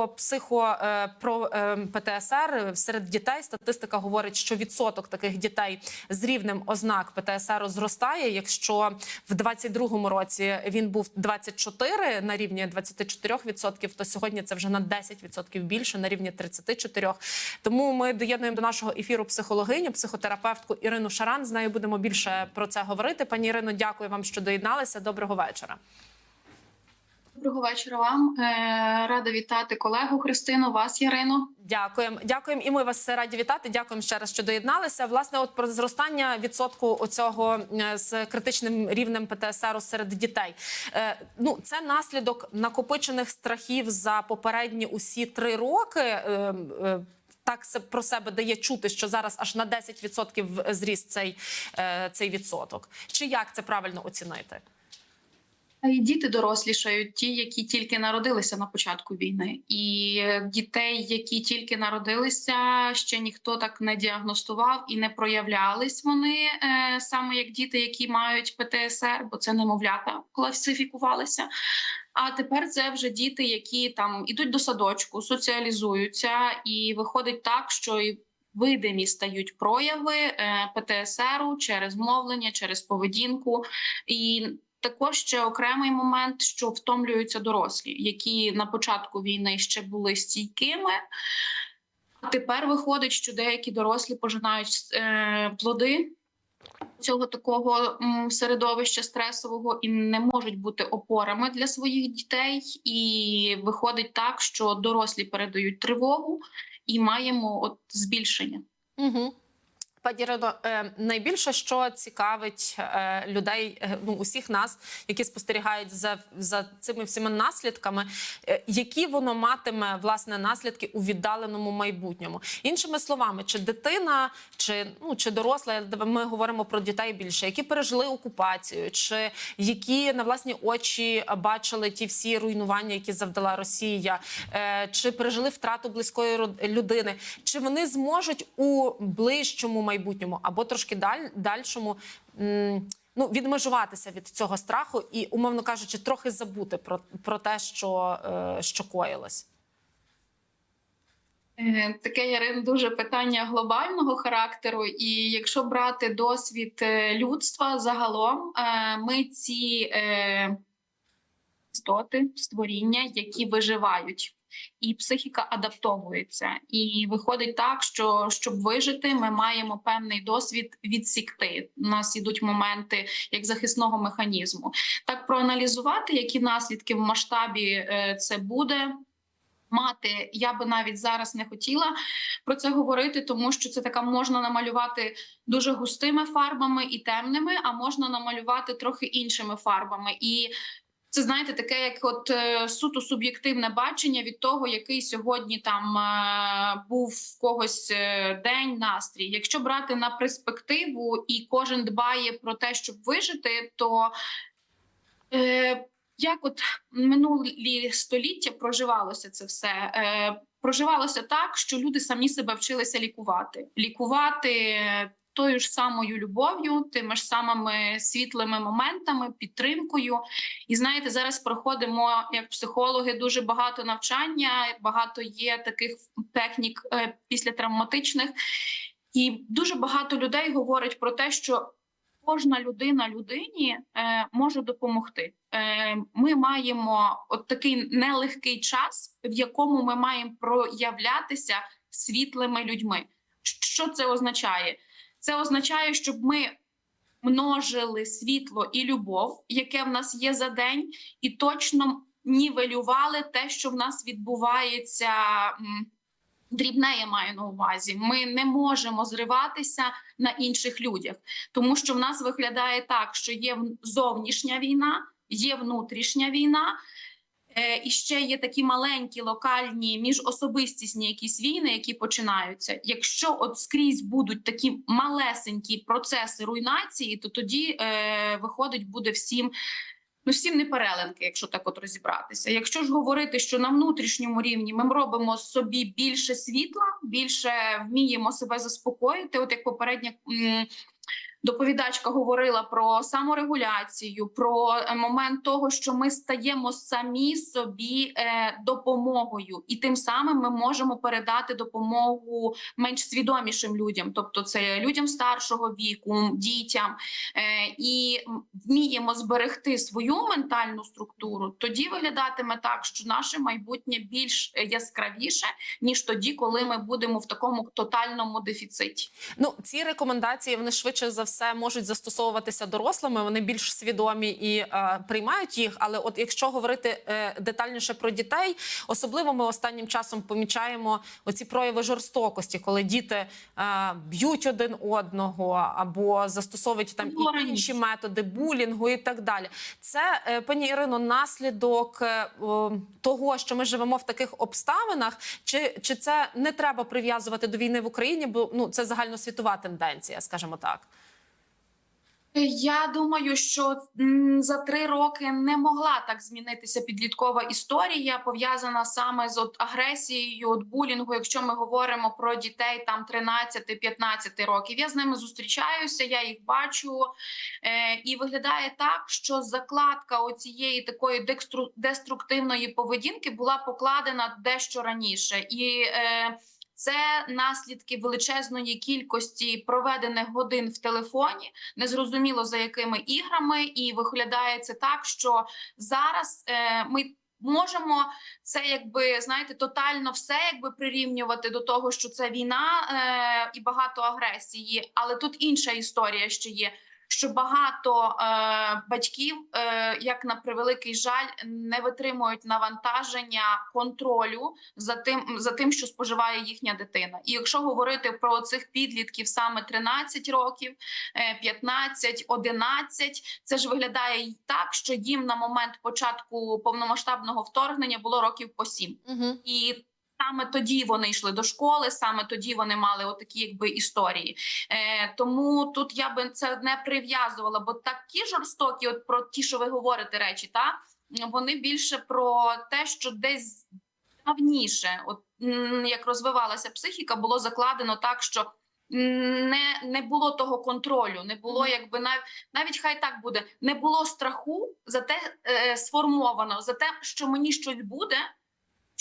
по психо е, е, ПТСР серед дітей статистика говорить, що відсоток таких дітей з рівнем ознак ПТСР зростає. Якщо в 22-му році він був 24 на рівні 24%, то сьогодні це вже на 10% більше на рівні 34%. Тому ми доєднуємо до нашого ефіру психологиню, психотерапевтку Ірину Шаран. З нею будемо більше про це говорити. Пані Ірино, дякую вам, що доєдналися. Доброго вечора. Доброго вечора вам. Е, Рада вітати колегу Христину, вас, Ярино. Дякуємо, дякуємо, і ми вас раді вітати. Дякуємо ще раз, що доєдналися. Власне, от про зростання відсотку оцього е, з критичним рівнем ПТСР серед дітей. Е, ну це наслідок накопичених страхів за попередні усі три роки. Так про себе дає чути, що зараз аж на 10% зріс цей, цей відсоток. Чи як це правильно оцінити? І діти дорослішають, ті, які тільки народилися на початку війни, і е, дітей, які тільки народилися, ще ніхто так не діагностував і не проявлялись вони е, саме як діти, які мають ПТСР, бо це немовлята класифікувалися. А тепер це вже діти, які там ідуть до садочку, соціалізуються, і виходить так, що і видимі стають прояви е, ПТСРу через мовлення, через поведінку і. Також ще окремий момент, що втомлюються дорослі, які на початку війни ще були стійкими. А тепер виходить, що деякі дорослі пожинають е, плоди цього такого середовища стресового і не можуть бути опорами для своїх дітей. І виходить так, що дорослі передають тривогу, і маємо от збільшення. Угу. Пані Ірино, е, найбільше, що цікавить е, людей, е, ну усіх нас, які спостерігають за, за цими всіма наслідками, які воно матиме власне наслідки у віддаленому майбутньому. Іншими словами, чи дитина, чи ну чи доросла, ми говоримо про дітей більше, які пережили окупацію, чи які на власні очі бачили ті всі руйнування, які завдала Росія, чи пережили втрату близької людини, чи вони зможуть у ближчому майбутньому або трошки даль, дальшому ну, відмежуватися від цього страху і, умовно кажучи, трохи забути про, про те, що, е, що коїлось. Е, Таке Ярин дуже питання глобального характеру, і якщо брати досвід е, людства загалом, ми ці істоти, створіння, які виживають. І психіка адаптовується, і виходить так, що щоб вижити, ми маємо певний досвід відсікти. У нас ідуть моменти як захисного механізму. Так проаналізувати, які наслідки в масштабі е, це буде мати. Я би навіть зараз не хотіла про це говорити, тому що це така можна намалювати дуже густими фарбами і темними, а можна намалювати трохи іншими фарбами. І це знаєте, таке, як от е, суто суб'єктивне бачення від того, який сьогодні там е, був в когось е, день настрій. Якщо брати на перспективу, і кожен дбає про те, щоб вижити, то е, як от минулі століття проживалося це все? Е, проживалося так, що люди самі себе вчилися лікувати, лікувати тою ж самою любов'ю, тими ж самими світлими моментами, підтримкою. І знаєте, зараз проходимо як психологи дуже багато навчання, багато є таких технік е, післятравматичних, і дуже багато людей говорять про те, що кожна людина людині е, може допомогти. Е, ми маємо от такий нелегкий час, в якому ми маємо проявлятися світлими людьми. Що це означає? Це означає, щоб ми множили світло і любов, яке в нас є за день, і точно нівелювали те, що в нас відбувається. Дрібне я маю на увазі. Ми не можемо зриватися на інших людях, тому що в нас виглядає так, що є зовнішня війна, є внутрішня війна. Е, і ще є такі маленькі локальні міжособистісні якісь війни, які починаються. Якщо от скрізь будуть такі малесенькі процеси руйнації, то тоді е, виходить буде всім. Ну, всім не переленки, якщо так от розібратися. Якщо ж говорити, що на внутрішньому рівні ми робимо собі більше світла, більше вміємо себе заспокоїти, от як попередня доповідачка говорила про саморегуляцію, про е, момент того, що ми стаємо самі собі е, допомогою, і тим самим ми можемо передати допомогу менш свідомішим людям, тобто це людям старшого віку, дітям, е, і вміємо зберегти свою ментальну структуру. Тоді виглядатиме так, що наше майбутнє більш яскравіше ніж тоді, коли ми будемо в такому тотальному дефіциті. Ну, ці рекомендації вони швидше за все можуть застосовуватися дорослими. Вони більш свідомі і е, приймають їх. Але от якщо говорити е, детальніше про дітей, особливо ми останнім часом помічаємо оці прояви жорстокості, коли діти е, б'ють один одного або застосовують там і інші методи булінгу і так далі. Це е, пані Ірино, наслідок е, того, що ми живемо в таких обставинах, чи, чи це не треба прив'язувати до війни в Україні? Бо ну це загальносвітова тенденція, скажімо так. Я думаю, що за три роки не могла так змінитися підліткова історія, пов'язана саме з от агресією, от булінгу. Якщо ми говоримо про дітей там 13-15 років, я з ними зустрічаюся, я їх бачу, е, і виглядає так, що закладка оцієї такої деструктивної поведінки була покладена дещо раніше і. Це наслідки величезної кількості проведених годин в телефоні, незрозуміло за якими іграми, і виглядає це так, що зараз е, ми. Можемо це, якби знаєте, тотально все якби прирівнювати до того, що це війна е, і багато агресії. Але тут інша історія ще є. Що багато е, батьків, е, як на превеликий жаль, не витримують навантаження контролю за тим, за тим, що споживає їхня дитина. І якщо говорити про цих підлітків саме 13 років, е, 15, 11, це ж виглядає так, що їм на момент початку повномасштабного вторгнення було років по 7. Угу. І саме тоді вони йшли до школи, саме тоді вони мали отакі якби історії. Е, тому тут я би це не прив'язувала, бо такі жорстокі, от про ті, що ви говорите, речі, та вони більше про те, що десь давніше, от як розвивалася психіка, було закладено так, що. Не, не було того контролю, не було, якби навіть навіть хай так буде, не було страху за те е, сформовано за те, що мені щось буде,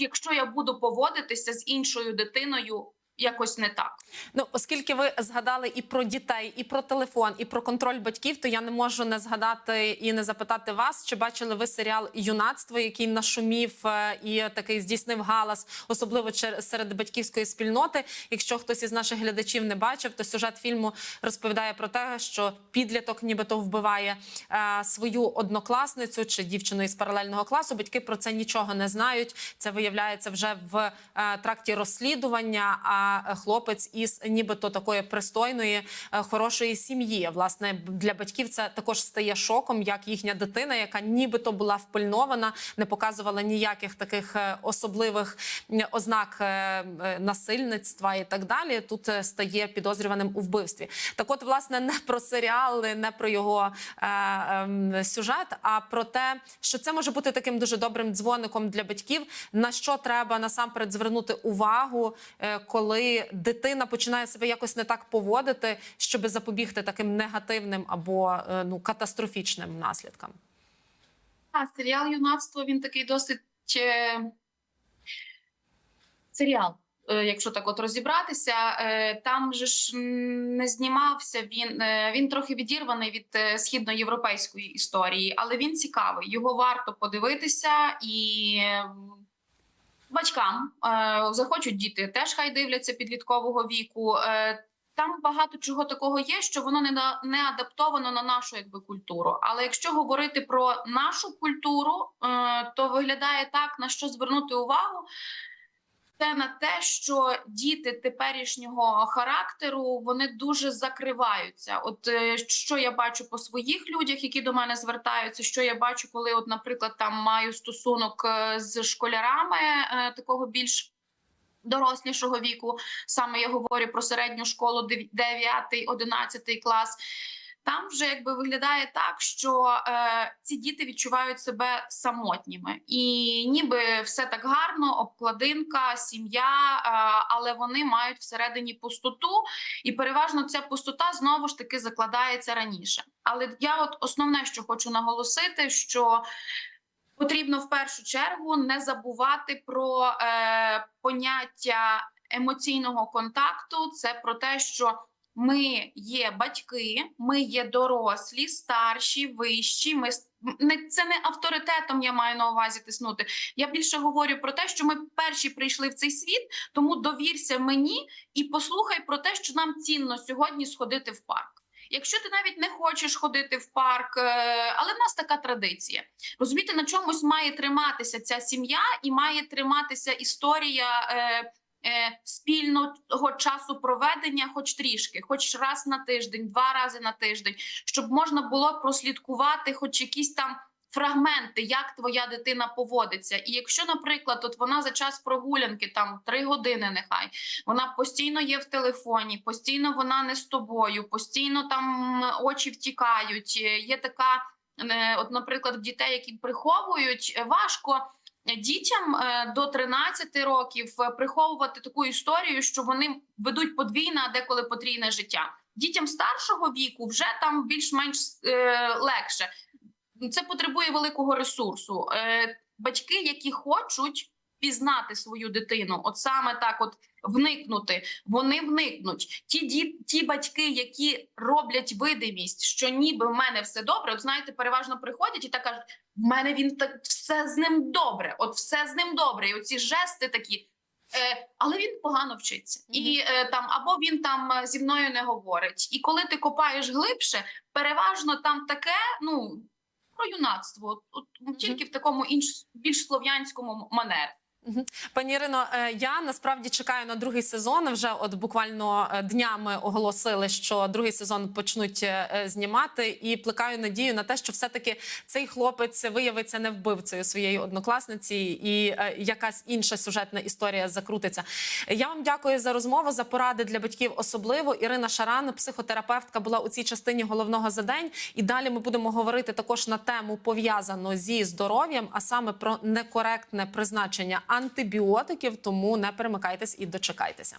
якщо я буду поводитися з іншою дитиною якось не так. Ну, оскільки ви згадали і про дітей, і про телефон, і про контроль батьків, то я не можу не згадати і не запитати вас, чи бачили ви серіал Юнацтво, який нашумів е, і такий здійснив галас, особливо серед батьківської спільноти. Якщо хтось із наших глядачів не бачив, то сюжет фільму розповідає про те, що підліток нібито вбиває е, свою однокласницю чи дівчину із паралельного класу. Батьки про це нічого не знають. Це виявляється вже в е, тракті розслідування. А хлопець із нібито такої пристойної, е, хорошої сім'ї. Власне, для батьків це також стає шоком, як їхня дитина, яка нібито була впильнована, не показувала ніяких таких е, особливих ознак е, е, насильництва і так далі. Тут е, стає підозрюваним у вбивстві. Так, от, власне, не про серіали, не про його е, ем, сюжет, а про те, що це може бути таким дуже добрим дзвоником для батьків. На що треба насамперед звернути увагу, е, коли дитина починає себе якось не так поводити, щоб запобігти таким негативним або е, ну катастрофічним наслідкам. А серіал юнацтво він такий досить е... серіал. е, Якщо так от розібратися, там же ж не знімався він. Він трохи відірваний від східноєвропейської історії, але він цікавий. Його варто подивитися і батькам е, захочуть діти теж хай дивляться підліткового віку. Е, Там багато чого такого є, що воно не на- не адаптовано на нашу якби культуру. Але якщо говорити про нашу культуру, е, то виглядає так, на що звернути увагу. Це на те, що діти теперішнього характеру вони дуже закриваються. От е, що я бачу по своїх людях, які до мене звертаються, що я бачу, коли, от, наприклад, там маю стосунок е, з школярами е, такого більш дорослішого віку. Саме я говорю про середню школу 9-11 клас. Там вже якби виглядає так, що е, ці діти відчувають себе самотніми, і ніби все так гарно, обкладинка, сім'я, е, але вони мають всередині пустоту, і переважно ця пустота знову ж таки закладається раніше. Але я, от основне, що хочу наголосити, що потрібно в першу чергу не забувати про е, поняття емоційного контакту. Це про те, що ми є батьки, ми є дорослі, старші, вищі. Ми не це не авторитетом. Я маю на увазі тиснути. Я більше говорю про те, що ми перші прийшли в цей світ, тому довірся мені і послухай про те, що нам цінно сьогодні сходити в парк. Якщо ти навіть не хочеш ходити в парк, е, але в нас така традиція. Розумієте, на чомусь має триматися ця сім'я і має триматися історія е, спільного часу проведення, хоч трішки, хоч раз на тиждень, два рази на тиждень, щоб можна було прослідкувати, хоч якісь там. Фрагменти, як твоя дитина поводиться, і якщо, наприклад, от вона за час прогулянки, там три години, нехай вона постійно є в телефоні, постійно вона не з тобою, постійно там очі втікають. е, Є така, е, от, наприклад, дітей, які приховують, е, важко дітям е, до 13 років е, приховувати таку історію, що вони ведуть подвійне, а деколи потрійне життя. Дітям старшого віку вже там більш-менш е, легше. Це потребує великого ресурсу. Батьки, які хочуть пізнати свою дитину, от саме так, от вникнути, вони вникнуть. Ті ді, ті батьки, які роблять видимість, що ніби в мене все добре, от знаєте, переважно приходять і так кажуть: в мене він так все з ним добре, от все з ним добре. І оці жести такі. Е, але він погано вчиться, і е, там або він там е, зі мною не говорить. І коли ти копаєш глибше, переважно там таке, ну про юнацтво, от, от тільки в такому інш більш слов'янському манері. Пані Ірино, е, я насправді чекаю на другий сезон. Вже от буквально е, днями оголосили, що другий сезон почнуть е, знімати, і плекаю надію на те, що все-таки цей хлопець виявиться не вбивцею своєї однокласниці, і якась інша сюжетна історія закрутиться. Я вам дякую за розмову, за поради для батьків. Особливо Ірина Шаран, психотерапевтка, була у цій частині головного за день. І далі ми будемо говорити також на тему пов'язану зі здоров'ям, а саме про некоректне призначення антибіотиків. Тому не перемикайтесь і дочекайтеся.